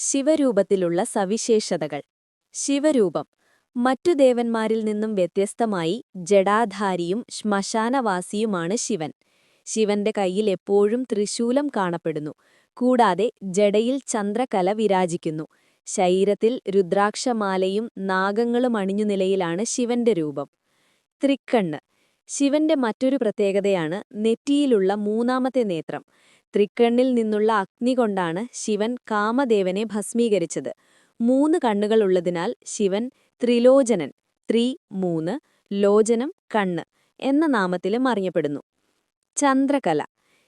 ശിവരൂപത്തിലുള്ള സവിശേഷതകൾ. ശിവരൂപം മറ്റു ദേവന്മാരിൽ നിന്നും വ്യത്യസ്തമായി ജഡാധാരിയും ശ്മശാനവാസിയുമാണ് ശിവൻ. ശിവന്റെ കയ്യിൽ എപ്പോഴും ത്രിശൂലം കാണപ്പെടുന്നു. കൂടാതെ ജഡയിൽ ചന്ദ്രകല വിരാജിക്കുന്നു. ശരീരത്തിൽ രുദ്രാക്ഷമാലയും നാഗങ്ങളും അണിഞ്ഞു നിലയിലാണ് ശിവന്റെ രൂപം. തൃക്കണ്ണ് ശിവന്റെ മറ്റൊരു പ്രത്യേകതയാണ് നെറ്റിയിലുള്ള മൂന്നാമത്തെ നേത്രം. ത്രിക്കണ്ണിൽ നിന്നുള്ള അഗ്നി കൊണ്ടാണ് ശിവൻ കാമദേവനെ ഭസ്മീകരിച്ചത്. മൂന്ന് കണ്ണുകളുള്ളതിനാൽ ശിവൻ ത്രിലോചനൻ ത്രി മൂന്ന് ലോചനം കണ്ണ് എന്ന നാമത്തിലും അറിയപ്പെടുന്നു. ചന്ദ്രകല.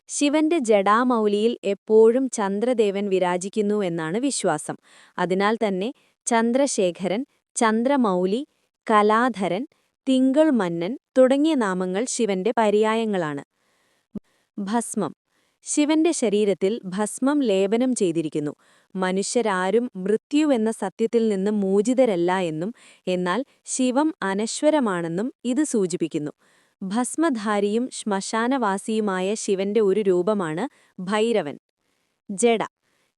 ശിവന്റെ ജടാമൗലിയിൽ എപ്പോഴും ചന്ദ്രദേവൻ വിരാജിക്കുന്നു എന്നാണ് വിശ്വാസം. അതിനാൽ തന്നെ ചന്ദ്രശേഖരൻ ചന്ദ്രമൗലി കലാധരൻ തിങ്കൾ മന്നൻ തുടങ്ങിയ നാമങ്ങൾ ശിവന്റെ പര്യായങ്ങളാണ്. ഭസ്മം. ശിവന്റെ ശരീരത്തിൽ ഭസ്മം ലേപനം ചെയ്തിരിക്കുന്നു. മനുഷ്യരാരും മൃത്യു എന്ന സത്യത്തിൽ നിന്ന് മോചിതരല്ല എന്നും എന്നാൽ ശിവം അനശ്വരമാണെന്നും ഇത് സൂചിപ്പിക്കുന്നു. ഭസ്മധാരിയും ശ്മശാനവാസിയുമായ ശിവന്റെ ഒരു രൂപമാണ് ഭൈരവൻ. ജഡ.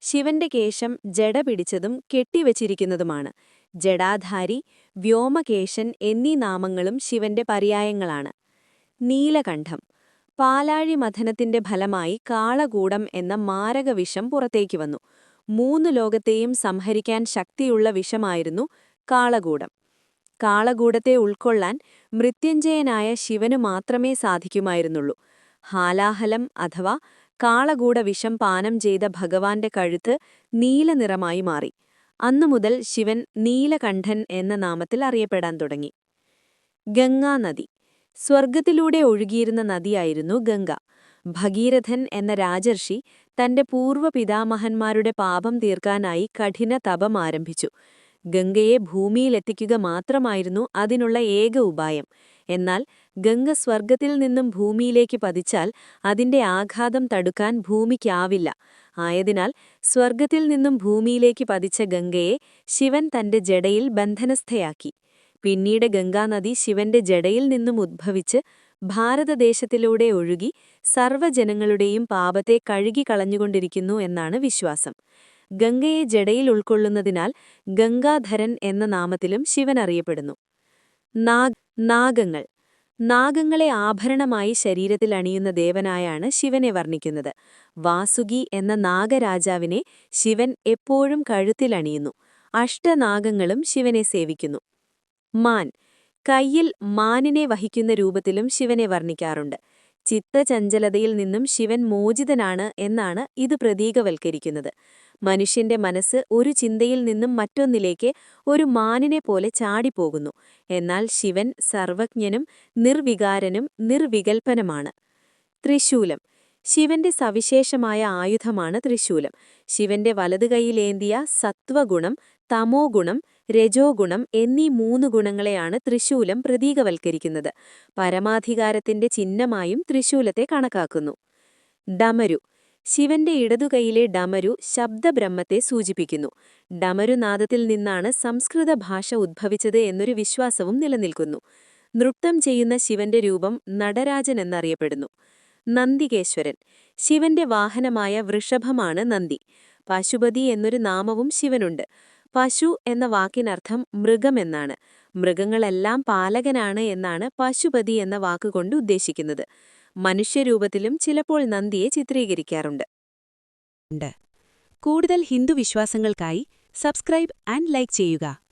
ശിവന്റെ കേശം ജഡ പിടിച്ചതും കെട്ടിവച്ചിരിക്കുന്നതുമാണ്. ജഡാധാരി വ്യോമകേശൻ എന്നീ നാമങ്ങളും ശിവന്റെ പര്യായങ്ങളാണ്. നീലകണ്ഠം. പാലാഴി മഥനത്തിന്റെ ഫലമായി കാളകൂടം എന്ന മാരകവിഷം പുറത്തേക്ക് വന്നു. മൂന്ന് ലോകത്തെയും സംഹരിക്കാൻ ശക്തിയുള്ള വിഷമായിരുന്നു കാളകൂടം. കാളകൂടത്തെ ഉൾക്കൊള്ളാൻ മൃത്യുഞ്ജയനായ ശിവനു മാത്രമേ സാധിക്കുമായിരുന്നുള്ളൂ. ഹാലാഹലം അഥവാ കാളകൂട വിഷം പാനം ചെയ്ത ഭഗവാന്റെ കഴുത്ത് നീലനിറമായി മാറി. അന്നുമുതൽ ശിവൻ നീലകണ്ഠൻ എന്ന നാമത്തിൽ അറിയപ്പെടാൻ തുടങ്ങി. ഗംഗാനദി സ്വർഗത്തിലൂടെ ഒഴുകിയിരുന്ന നദിയായിരുന്നു ഗംഗ. ഭഗീരഥൻ എന്ന രാജർഷി തന്റെ പൂർവപിതാമഹന്മാരുടെ പാപം തീർക്കാനായി കഠിന തപം ആരംഭിച്ചു. ഗംഗയെ ഭൂമിയിലെത്തിക്കുക മാത്രമായിരുന്നു അതിനുള്ള ഏക ഉപായം. എന്നാൽ ഗംഗ സ്വർഗത്തിൽ നിന്നും ഭൂമിയിലേക്ക് പതിച്ചാൽ അതിന്റെ ആഘാതം തടുക്കാൻ ഭൂമിക്കാവില്ല. ആയതിനാൽ സ്വർഗത്തിൽ നിന്നും ഭൂമിയിലേക്ക് പതിച്ച ഗംഗയെ ശിവൻ തന്റെ ജടയിൽ ബന്ധനസ്ഥയാക്കി. പിന്നീട് ഗംഗാനദി ശിവന്റെ ജടയിൽ നിന്നും ഉദ്ഭവിച്ച് ഭാരതദേശത്തിലൂടെ ഒഴുകി സർവജനങ്ങളുടെയും പാപത്തെ കഴുകിക്കളഞ്ഞുകൊണ്ടിരിക്കുന്നു എന്നാണ് വിശ്വാസം. ഗംഗയെ ജടയിൽ ഉൾക്കൊള്ളുന്നതിനാൽ ഗംഗാധരൻ എന്ന നാമത്തിലും ശിവൻ അറിയപ്പെടുന്നു. നാഗ് നാഗങ്ങൾ. നാഗങ്ങളെ ആഭരണമായി ശരീരത്തിൽ അണിയുന്ന ദേവനായാണ് ശിവനെ വർണിക്കുന്നത്. വാസുകി എന്ന നാഗരാജാവിനെ ശിവൻ എപ്പോഴും കഴുത്തിലണിയുന്നു അഷ്ടനാഗങ്ങളും ശിവനെ സേവിക്കുന്നു. മാൻ. കയ്യിൽ മാനിനെ വഹിക്കുന്ന രൂപത്തിലും ശിവനെ വർണിക്കാറുണ്ട്. ചിത്തചഞ്ചലതയിൽ നിന്നും ശിവൻ മോചിതനാണ് എന്നാണ് ഇത് പ്രതീകവൽക്കരിക്കുന്നത്. മനുഷ്യന്റെ മനസ്സ് ഒരു ചിന്തയിൽ നിന്നും മറ്റൊന്നിലേക്ക് ഒരു മാനിനെ പോലെ ചാടിപ്പോകുന്നു. എന്നാൽ ശിവൻ സർവജ്ഞനും നിർവികാരനും നിർവികൽപ്പനമാണ്. ത്രിശൂലം. ശിവന്റെ സവിശേഷമായ ആയുധമാണ് തൃശൂലം. ശിവന്റെ വലതുകൈയിലേന്തിയ സത്വഗുണം തമോ ഗുണം രജോ ഗുണം എന്നീ മൂന്ന് ഗുണങ്ങളെയാണ് തൃശൂലം പ്രതീകവൽക്കരിക്കുന്നത്. പരമാധികാരത്തിന്റെ ചിഹ്നമായും തൃശൂലത്തെ കണക്കാക്കുന്നു. ഡമരു. ശിവന്റെ ഇടതുകൈയിലെ ഡമരു ശബ്ദബ്രഹ്മത്തെ സൂചിപ്പിക്കുന്നു. ഡമരുനാദത്തിൽ നിന്നാണ് സംസ്കൃത ഭാഷ ഉദ്ഭവിച്ചത് എന്നൊരു വിശ്വാസവും നിലനിൽക്കുന്നു. നൃത്തം ചെയ്യുന്ന ശിവന്റെ രൂപം നടരാജൻ എന്നറിയപ്പെടുന്നു. നന്ദികേശ്വരൻ. ശിവന്റെ വാഹനമായ വൃഷഭമാണ് നന്ദി. പശുപതി എന്നൊരു നാമവും ശിവനുണ്ട്. പശു എന്ന വാക്കിനർത്ഥം മൃഗമെന്നാണ് മൃഗങ്ങളെല്ലാം പാലകനാണ് എന്നാണ് പശുപതി എന്ന വാക്കുകൊണ്ട് ഉദ്ദേശിക്കുന്നത്. മനുഷ്യരൂപത്തിലും ചിലപ്പോൾ നന്ദിയെ ചിത്രീകരിക്കാറുണ്ട്. കൂടുതൽ ഹിന്ദു വിശ്വാസങ്ങൾക്കായി സബ്സ്ക്രൈബ് ആൻഡ് ലൈക്ക് ചെയ്യുക.